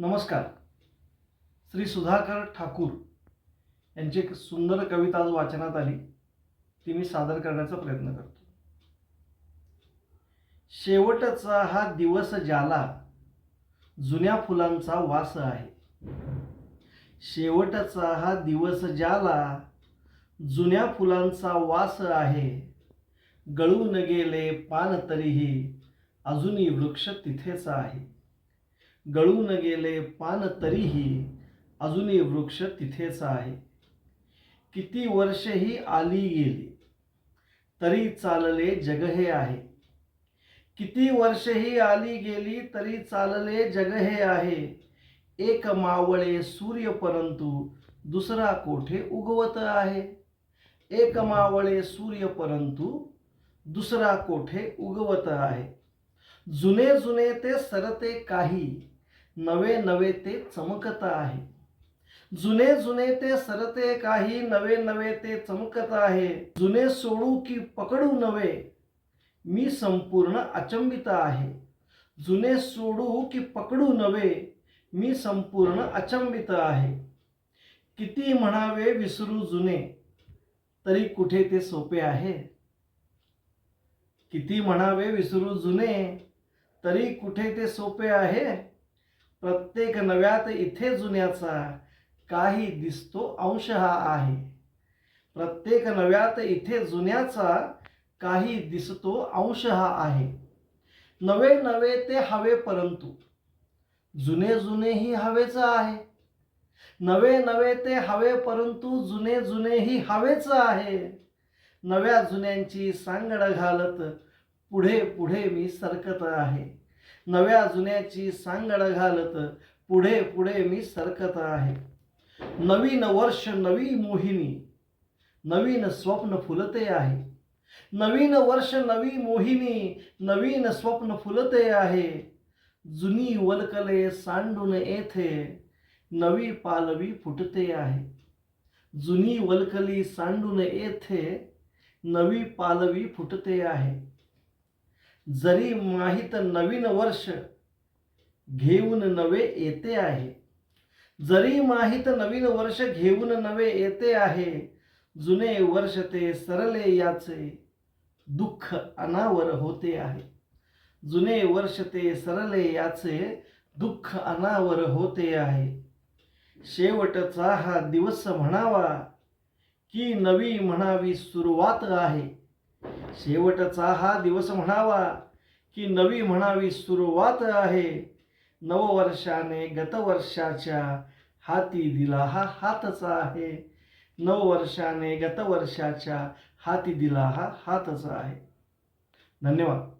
नमस्कार. श्री सुधाकर ठाकूर यांची एक सुंदर कविता आज वाचनात आली. ती मी सादर करण्याचा प्रयत्न करतो. शेवटचा हा दिवस ज्याला जुन्या फुलांचा वास आहे. शेवटचा हा दिवस ज्याला जुन्या फुलांचा वास आहे. गळून गेले पान तरीही अजूनही वृक्ष तिथेच आहे. गळून गेले पान तरीही अजूनही वृक्ष तिथेच आहे. किती वर्षही आली गेली तरी चालले जग हे आहे. किती वर्षही आली गेली तरी चालले जग हे आहे. एक मावळे सूर्य परंतु दुसरा कोठे उगवत आहे? एक मावळे सूर्य परंतु दुसरा कोठे उगवत आहे? जुने जुने ते सरते काही नवे नवे ते चमकत आहे. जुने जुने ते सरते काही नवे नवे ते चमकत आहे. जुने सोडू की पकडू नवे मी संपूर्ण अचंबित आहे. जुने सोडू की पकडू नवे मी संपूर्ण अचंबित आहे. किती म्हणावे विसरू जुने तरी कुठे ते सोपे आहे? किती म्हणावे विसरू जुने तरी कुठे ते सोपे आहे? प्रत्येक नव्यात इथे जुन्याचा काही दिसतो अंश हा आहे. प्रत्येक नव्यात इथे जुन्याचा काही दिसतो अंश हा आहे. नवे नवे ते हवे परंतु जुने जुनेही हवेचं आहे. नवे नवे ते हवे परंतु जुने जुनेही हवेचं आहे. नव्या जुन्यांची सांगड घालत पुढे पुढे मी सरकत आहे. नव्या जुन्याची सांगड घालत पुढे पुढे मी सरकत आहे. नवीन वर्ष नवी मोहिनी नवीन स्वप्न फुलते आहे. नवीन वर्ष नवी मोहिनी नवीन स्वप्न फुलते आहे. जुनी वलकले सांडून येथे नवी पालवी फुटते आहे. जुनी वलकली सांडून येथे नवी पालवी फुटते आहे. जरी माहीत नवीन वर्ष घेऊन नवे येते आहे जरी माहीत नवीन वर्ष घेऊन नवे येते आहे जुने वर्ष ते सरले याचे दुःख अनावर होते आहे. जुने वर्ष ते सरले याचे दुःख अनावर होते आहे. शेवटचा हा दिवस म्हणावा की नवी म्हणावी सुरुवात आहे. शेवटचा हा दिवस म्हणावा की नवी म्हणावी सुरुवात आहे. नववर्षाने गतवर्षाच्या हाती दिला हा हातचा आहे. नववर्षाने गतवर्षाच्या हाती दिला हा हातचा आहे. धन्यवाद.